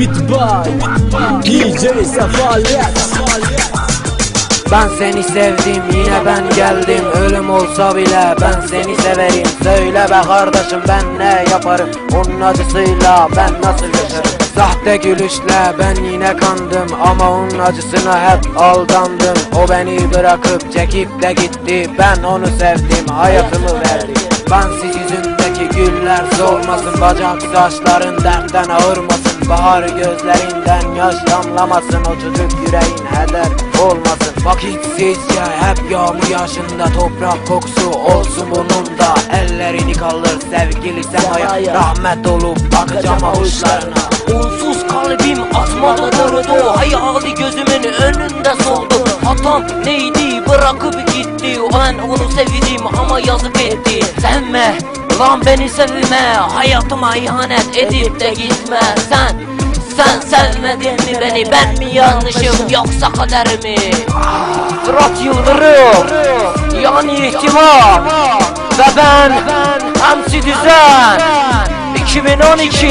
Beat by DJ Sefalet Ben seni sevdim yine ben geldim. Ölüm olsa bile ben seni severim. Söyle be kardeşim ben ne yaparım? Onun acısıyla ben nasıl yaşarım? Sahte gülüşle ben yine kandım Ama onun acısına hep aldandım. O beni bırakıp çekip de gitti Ben onu sevdim hayatımı verdim. Bensiz yüzündeki güller solmasın Bacak saçların dertten ağırmasın Bahar gözlerinden yaş damlamasın O çocuk yüreğin heder olmasın. Vakitsizce hep yağmur yaşında Toprak kokusu olsun burnumda Ellerini kaldır sevgili semaya. Rahmet olup bakacağım avuçlarına. Onsuz kalbim atmadı durdu Hayali gözümün önünde soldu. Hatam neydi? Bırakıp gitti. Ben onu sevdim ama yazık etti. Sevme lan beni sevme Hayatıma ihanet edip de gitme. Sen sen sevmedin mi beni ben mi yanlışım yoksa kader mi? Fırat Yıldırım Yani ihtimal Ve ben MC Düzen 2012